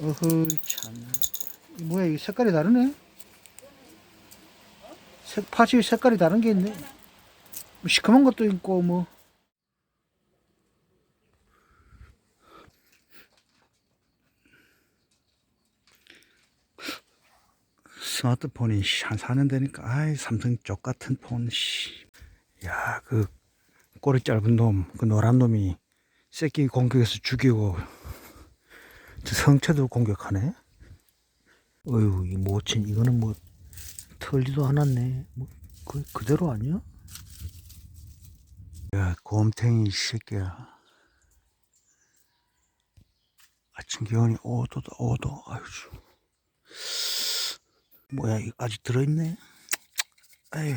어허 참. 이 뭐야 이 색깔이 다르네. 색 팥이 색깔이 다른 게 있네. 뭐 시커먼 것도 있고 뭐. 스마트폰이 씨, 한 4년 되니까 아이 삼성 쪽 같은 폰 씨. 야, 그 꼬리 짧은 놈, 그 노란 놈이 새끼 공격해서 죽이고 저 성체도 공격하네. 어휴, 이 모친 이거는 뭐 털지도 않았네. 뭐 그, 그대로 아니야? 야, 곰탱이 이 새끼야. 아침 기온이 5도다, 5도. 아유, 뭐야, 이거 아직 들어있네? 아유,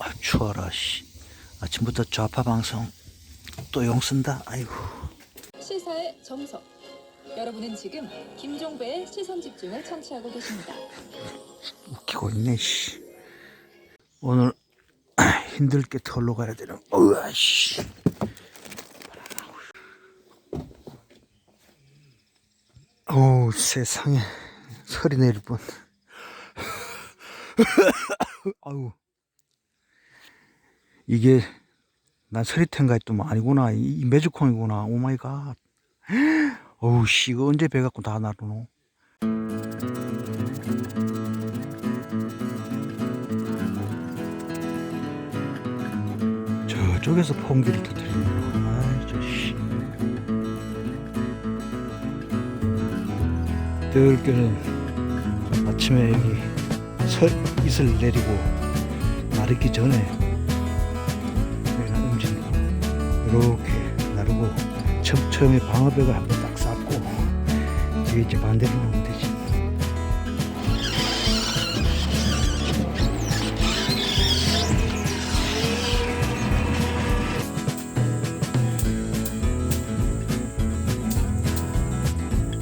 아, 추워라, 씨. 아침부터 좌파 방송 또 용 쓴다. 아이고. 시사의 정석. 여러분은 지금 김종배의 시선 집중을 청취하고 계십니다. 웃기고 있네, 씨. 오늘 힘들게 털로 가야 되는, 어우야, 씨. 어우, 세상에. 소리 내릴 뻔. 아우. 이게, 난 서리텐가 했더만 아니구나. 이, 이 메주콩이구나. 오 마이 갓. 어우, 씨, 이거 언제 배 갖고 다 나르노? 저쪽에서 퐁기를 터뜨리는구나. 아이, 저 씨. 들깨는 아침에 여기 설, 이슬 내리고 나르기 전에 내가 움직이고 이렇게 나르고 처음에 방어벽을 한번 이제 반대로 놓으면 되지.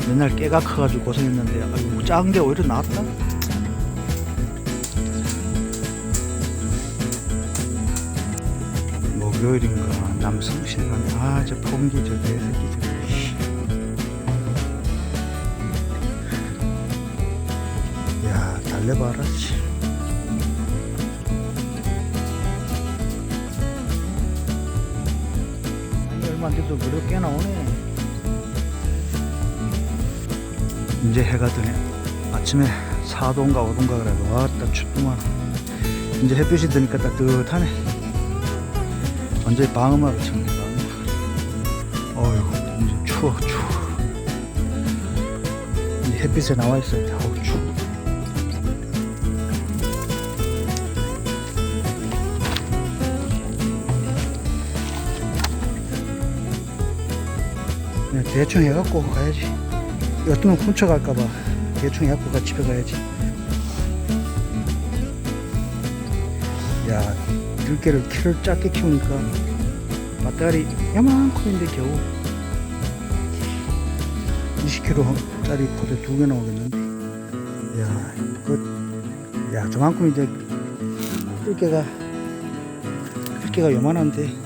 맨날 깨가 커가지고 고생했는데 아이고 작은 게 오히려 낫다. 목요일인가 남성실간에 아저 퐁기 저 개새끼 달래봐라 씨. 얼마 안 돼도 무려 꽤 나오네. 이제 해가 드네. 아침에 4도인가 5도인가 그래도 와딱 춥구만. 이제 햇빛이 드니까 따뜻하네. 완전히 방어막을 쳤네 방어막 어휴 이제 추워 추워. 이제 햇빛에 나와 있어야 돼. 어우 추워 그냥 대충 해갖고 가야지. 어떤 건 훔쳐갈까봐 대충 해갖고 가 집에 가야지. 야 들깨를 키를 작게 키우니까 배터리 야만큼 인데 겨우. 20kg짜리 포대 두 개 나오겠는데. 야 그, 야 저만큼 이제 들깨가 들깨가 요만한데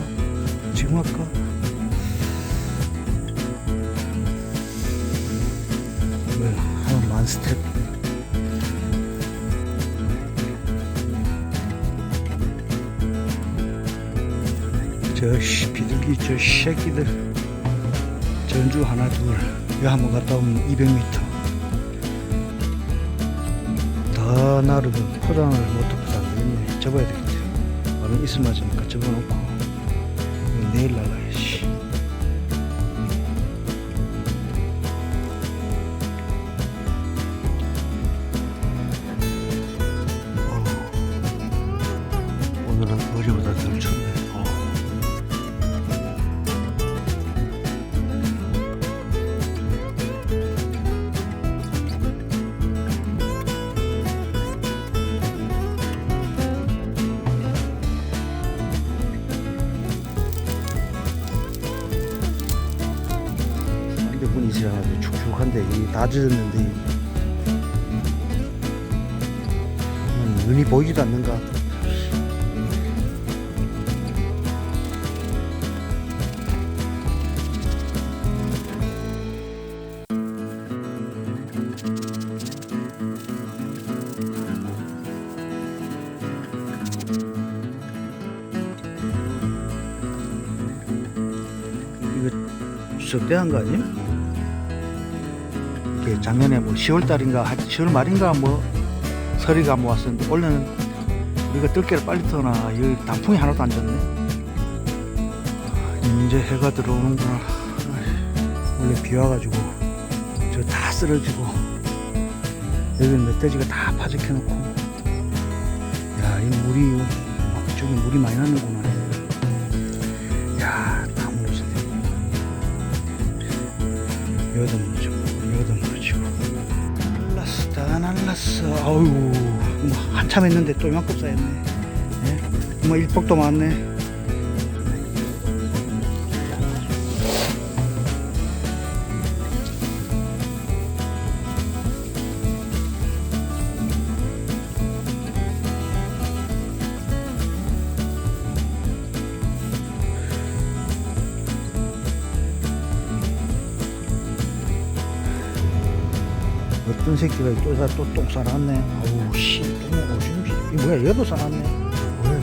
할까 뭐야 한 만스텝. 저 씨, 비둘기 저 새끼들. 전주 하나 둘. 여기 한번 갔다 오면 200m 다 나르면 포장을 못 하고서 안 되겠네. 접어야 되겠다 얼른 이슬 맞으니까 접어놓고 이거 한데 이다 젖었는데 음, 눈이 보이지도 않는가 이거 적대한 거? 이게 작년에 뭐 10월 달인가 10월 말인가 뭐 서리가 뭐 왔었는데 올해는 우리가 들깨를 빨리 터나 여기 단풍이 하나도 안 졌네. 아, 이제 해가 들어오는구나. 원래 비 와가지고 저 다 쓰러지고 여기는 멧돼지가 다 파죽해 놓고. 야 이 물이 저기 물이 많이 나는구나 한참 했는데 또 이만큼 쌓였네 예? 뭐 일복도 많네 어떤 새끼가 또똥 싸놨네. 아우 씨 똥 오줌 이 뭐야 얘도 싸놨네. 뭐야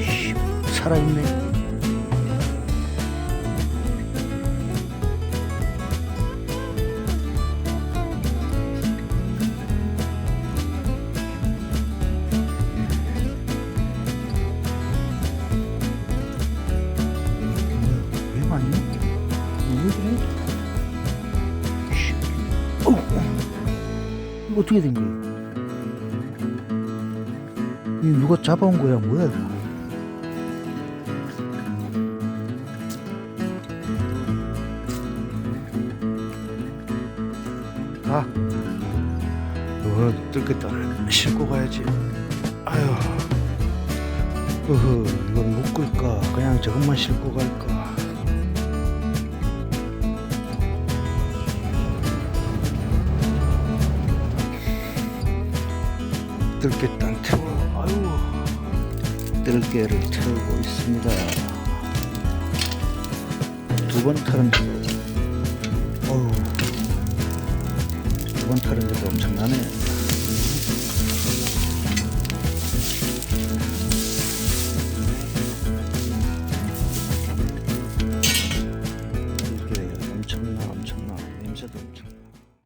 씨, 살아있네 어떻게 된 거야? 이 누가 잡아온 거야? 뭐야? 가. 이거 뜰겠다. 싣고 가야지. 아유. 어허, 이걸 묶을까? 그냥 저것만 싣고 갈까? 들깨 땅 태워. 아유, 들깨를 태우고 있습니다. 두번 털은데도, 어우, 두번 털은데도 엄청나네.